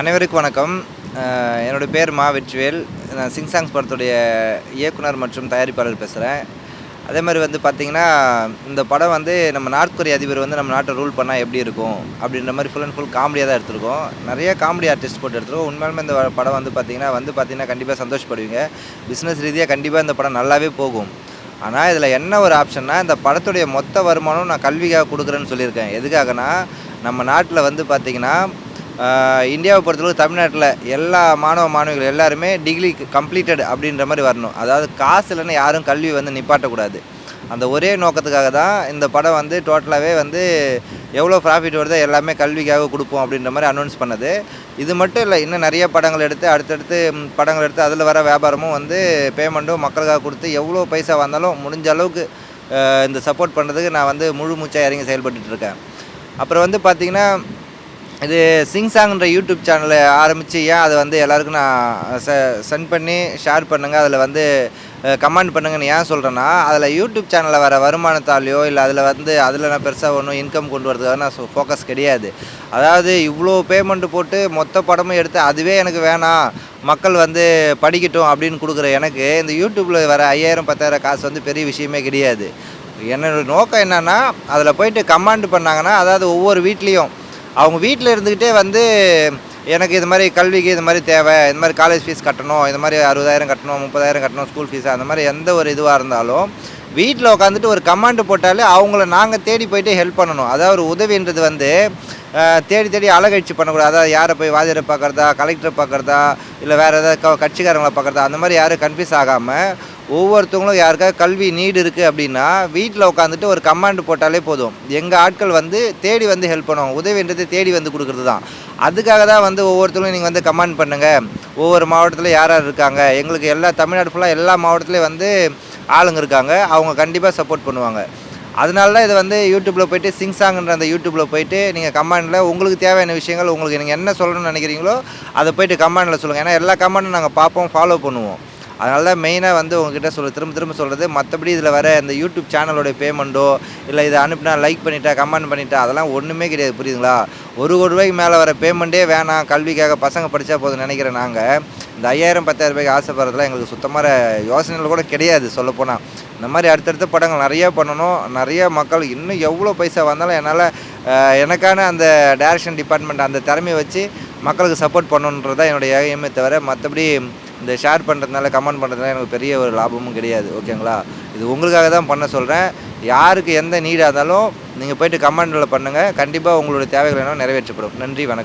அனைவருக்கும் வணக்கம். என்னோடய பேர் மா வெற்றிவேல். நான் சிங் சாங்ஸ் படத்துடைய இயக்குனர் மற்றும் தயாரிப்பாளர் பேசுகிறேன் அதே மாதிரி வந்து பார்த்திங்கன்னா இந்த படம் வந்து நம்ம நார்த் கொரிய அதிபர் வந்து நம்ம நாட்டை ரூல் பண்ணால் எப்படி இருக்கும்? அப்படின்ற மாதிரி ஃபுல் அண்ட் ஃபுல் காமெடியாக தான் எடுத்திருக்கோம். நிறைய காமெடி ஆர்டிஸ்ட் போட்டு எடுத்துருக்கோம். உண்மையாலுமே இந்த படம் வந்து பார்த்திங்கன்னா வந்து பார்த்திங்கன்னா கண்டிப்பாக சந்தோஷப்படுவீங்க. பிஸ்னஸ் ரீதியாக கண்டிப்பாக இந்த படம் நல்லாவே போகும். ஆனால் இதில் என்ன ஒரு ஆப்ஷன்னா இந்த படத்துடைய மொத்த வருமானம் நான் கல்விக்காக கொடுக்குறேன்னு சொல்லியிருக்கேன். எதுக்காகனா நம்ம நாட்டில் வந்து பார்த்திங்கன்னா இந்தியாவை பொறுத்தளவு தமிழ்நாட்டில் எல்லா மாணவ மாணவிகள் எல்லாருமே டிகிரி கம்ப்ளீட்டட் அப்படின்ற மாதிரி வரணும். அதாவது காசு இல்லைன்னா யாரும் கல்வி வந்து நிப்பாட்டக்கூடாது. அந்த ஒரே நோக்கத்துக்காக தான் இந்த படம் வந்து டோட்டலாகவே வந்து எவ்வளோ ப்ராஃபிட் வருதோ எல்லாமே கல்விக்காக கொடுப்போம் அப்படின்ற மாதிரி அனௌன்ஸ் பண்ணது. இது மட்டும் இல்லை இன்னும் நிறைய படங்கள் எடுத்து அடுத்தடுத்து படங்கள் எடுத்து அதில் வர வியாபாரமும் வந்து பேமெண்ட்டும் மக்களுக்காக கொடுத்து எவ்வளோ பைசா வந்தாலும் முடிஞ்ச அளவுக்கு இந்த சப்போர்ட் பண்ணுறதுக்கு நான் வந்து முழு மூச்சாக இறங்கி செயல்பட்டுருக்கேன் அப்புறம் வந்து பார்த்திங்கன்னா இது சிங் சாங்ன்ற யூடியூப் சேனலை ஆரம்பித்து ஏன் அதை வந்து எல்லாருக்கும் நான் ச சென்ட் பண்ணி ஷேர் பண்ணுங்கள் அதில் வந்து கமெண்ட் பண்ணுங்கன்னு ஏன் சொல்கிறேன்னா அதில் யூடியூப் சேனலில் வர வருமானத்தாலேயோ இல்லை அதில் வந்து அதில் நான் பெருசாக ஒன்றும் இன்கம் கொண்டு வரதுக்காக நான் ஃபோக்கஸ் கிடையாது. அதாவது இவ்வளோ பேமெண்ட் போட்டு மொத்த படமும் எடுத்து அதுவே எனக்கு வேணாம். மக்கள் வந்து படிக்கட்டும் அப்படின்னு கொடுக்குற எனக்கு இந்த யூடியூப்பில் வர ஐயாயிரம் பத்தாயிரம் காசு வந்து பெரிய விஷயமே கிடையாது. என்னோட நோக்கம் என்னென்னா அதில் போயிட்டு கமாண்ட் பண்ணாங்கன்னா அதாவது ஒவ்வொரு வீட்லேயும் அவங்க வீட்டில் இருந்துக்கிட்டே வந்து எனக்கு இது மாதிரி கல்விக்கு இது மாதிரி தேவை இந்த மாதிரி காலேஜ் ஃபீஸ் கட்டணும் இந்த மாதிரி அறுபதாயிரம் கட்டணும் முப்பதாயிரம் கட்டணும் ஸ்கூல் ஃபீஸ் அந்த மாதிரி எந்த ஒரு இதுவாக இருந்தாலும் வீட்டில் உட்காந்துட்டு ஒரு கமாண்டு போட்டாலே அவங்கள நாங்கள் தேடி போயிட்டு ஹெல்ப் பண்ணணும். அதாவது ஒரு உதவின்றது வந்து தேடி தேடி அலகழிச்சு பண்ணக்கூடாது. அதாவது யாரை போய் வாதியரை பார்க்குறதா கலெக்டரை பார்க்குறதா இல்லை வேறு ஏதாவது க கட்சிக்காரங்களை பார்க்குறதா அந்த மாதிரி யாரும் கன்ஃபியூஸ் ஆகாமல் ஒவ்வொருத்தவங்களும் யாருக்காவது கல்வி நீடு இருக்குது அப்படின்னா வீட்டில் உட்காந்துட்டு ஒரு கமாண்ட் போட்டாலே போதும். எங்கள் ஆட்கள் வந்து தேடி வந்து ஹெல்ப் பண்ணுவோம் உதவின்றது தேடி வந்து கொடுக்குறது தான் அதுக்காக தான் வந்து ஒவ்வொருத்தரும் நீங்கள் வந்து கமாண்ட் பண்ணுங்கள் ஒவ்வொரு மாவட்டத்தில் யார் யார் இருக்காங்க? எங்களுக்கு எல்லா தமிழ்நாடு ஃபுல்லாக எல்லா மாவட்டத்துலேயும் வந்து ஆளுங்க இருக்காங்க. அவங்க கண்டிப்பாக சப்போர்ட் பண்ணுவாங்க. அதனால தான் இது வந்து யூடியூப்பில் போயிட்டு சிங்சாங்கன்ற அந்த யூடியூப்பில் போயிட்டு நீங்கள் கமாண்டில் உங்களுக்கு தேவையான விஷயங்கள் உங்களுக்கு நீங்கள் என்ன சொல்லணும்னு நினைக்கிறீங்களோ அதை போயிட்டு கமாண்டில் சொல்லுங்கள் ஏன்னா எல்லா கமாண்டும் நாங்கள் பார்ப்போம் ஃபாலோ பண்ணுவோம். அதனால தான் மெயினாக வந்து உங்ககிட்ட சொல்ல திரும்ப திரும்ப சொல்கிறது மற்றபடி இதில் வர இந்த யூடியூப் சேனலோட பேமெண்ட்டோ இல்லை இதை அனுப்பினா லைக் பண்ணிட்டா கமெண்ட் பண்ணிட்டா அதெல்லாம் ஒன்றுமே கிடையாது புரியுதுங்களா? ஒரு கோடி ரூபாய்க்கு மேலே வர பேமெண்ட்டே வேணாம் கல்விக்காக பசங்க படித்தா போதும் நினைக்கிறேன் நாங்கள் இந்த ஐயாயிரம் பத்தாயிரம் ரூபாய்க்கு ஆசைப்படுறதுலாம் எங்களுக்கு சுத்தமாக யோசனைகள் கூட கிடையாது சொல்லப்போனால் இந்த மாதிரி அடுத்தடுத்த படங்கள் நிறையா பண்ணணும் நிறைய மக்கள் இன்னும் எவ்வளோ பைசா வந்தாலும் என்னால் எனக்கான அந்த டைரக்ஷன் டிபார்ட்மெண்ட் அந்த திறமையை வச்சு மக்களுக்கு சப்போர்ட் பண்ணணுன்றது தான் என்னுடைய ஏமே தவிர மற்றபடி இந்த ஷேர் பண்ணுறதுனால கமெண்ட் பண்ணுறதுனால எனக்கு பெரிய ஒரு லாபமும் கிடையாது ஓகேங்களா இது உங்களுக்காக தான் பண்ண சொல்கிறேன் யாருக்கு எந்த நீடாக இருந்தாலும் நீங்கள் போயிட்டு கமெண்டில் பண்ணுங்கள் கண்டிப்பாக உங்களுடைய தேவைகள் என்ன நிறைவேற்றப்படும். நன்றி வணக்கம்.